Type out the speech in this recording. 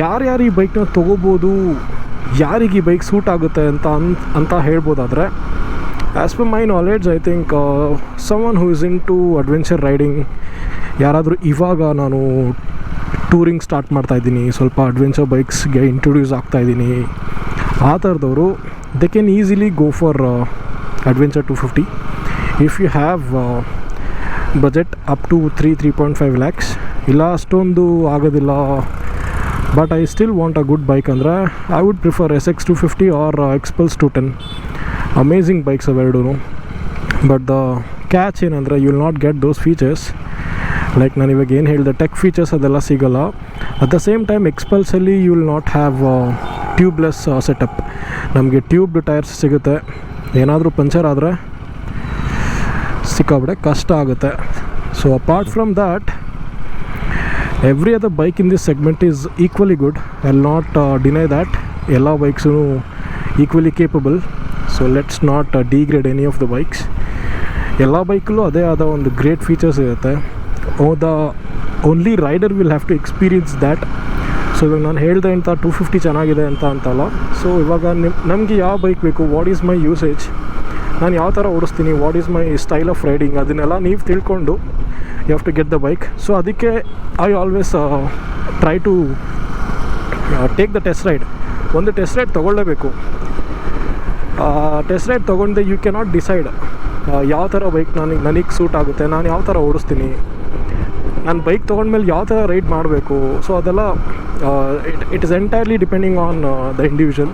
ಯಾರ್ಯಾರು ಈ ಬೈಕ್ನ ತೊಗೋಬೋದು? ಯಾರಿಗೆ ಈ ಬೈಕ್ ಸೂಟ್ ಆಗುತ್ತೆ ಅಂತ ಅನ್, ಅಂತ ಹೇಳ್ಬೋದಾದರೆ as per my knowledge I think someone who is into adventure riding ಯಾರಾದರೂ ಇವಾಗ ನಾನು ಟೂರಿಂಗ್ ಸ್ಟಾರ್ಟ್ ಮಾಡ್ತಾ ಇದ್ದೀನಿ, ಸ್ವಲ್ಪ ಅಡ್ವೆಂಚರ್ ಬೈಕ್ಸ್ಗೆ ಇಂಟ್ರೊಡ್ಯೂಸ್ ಆಗ್ತಾ ಇದ್ದೀನಿ, ಆ ಥರದವರು they can easily go for adventure two fifty if you have budget up to three three point five lakhs ಇಲ್ಲ, ಅಷ್ಟೊಂದು ಆಗೋದಿಲ್ಲ. But I still want a good bike ಅಂದರೆ I would prefer S X two fifty or Xpulse two ten amazing bikes ಅವೆರಡೂ but the catch ಏನಂದರೆ you will not get those features like ನಾನು ಇವಾಗ ಏನು ಹೇಳಿದೆ ಟೆಕ್ ಫೀಚರ್ಸ್ ಅದೆಲ್ಲ ಸಿಗೋಲ್ಲ. At the same time ಎಕ್ಸ್ಪಲ್ಸಲ್ಲಿ you will not have tubeless setup ನಮಗೆ tubed tyres ಸಿಗುತ್ತೆ. ಏನಾದರೂ ಪಂಚರ್ ಆದರೆ ಸಿಕ್ಕಾಬಿಡೆ ಕಷ್ಟ ಆಗುತ್ತೆ. So apart from that every other bike in this segment is equally good I not deny that ಎಲ್ಲ ಬೈಕ್ಸೂ equally capable so let's not degrade any of the bikes ಎಲ್ಲ ಬೈಕಲ್ಲೂ ಅದೇ ಆದ ಒಂದು ಗ್ರೇಟ್ ಫೀಚರ್ಸ್ ಇರುತ್ತೆ. ಓ the only rider will have to experience that so ಇವಾಗ ನಾನು ಹೇಳಿದೆ ಅಂತ ಟೂ ಫಿಫ್ಟಿ ಚೆನ್ನಾಗಿದೆ ಅಂತ ಅಂತಲ್ಲ. ಸೊ ಇವಾಗ ನಿಮ್, ನಮಗೆ ಯಾವ ಬೈಕ್ ಬೇಕು? ವಾಟ್ ಈಸ್ ಮೈ ಯೂಸೇಜ್ ನಾನು ಯಾವ ಥರ ಓಡಿಸ್ತೀನಿ what is my style of riding ಅದನ್ನೆಲ್ಲ ನೀವು ತಿಳ್ಕೊಂಡು you have to get the bike so ಅದಕ್ಕೆ I always try to take the test ride ಒಂದು ಟೆಸ್ಟ್ ರೈಡ್ ತೊಗೊಳ್ಳೇಬೇಕು. ಟೆಸ್ಟ್ ರೈಡ್ ತೊಗೊಂಡೆ ಯು ಕೆನಾಟ್ ಡಿಸೈಡ್ ಯಾವ ಥರ ಬೈಕ್ ನನಗೆ ನನಗೆ ಸೂಟ್ ಆಗುತ್ತೆ, ನಾನು ಯಾವ ಥರ ಓಡಿಸ್ತೀನಿ. ನಾನು ಬೈಕ್ ತೊಗೊಂಡ್ಮೇಲೆ ಯಾವ ಥರ ರೈಡ್ ಮಾಡಬೇಕು. ಸೊ ಅದೆಲ್ಲ it it is entirely depending on the individual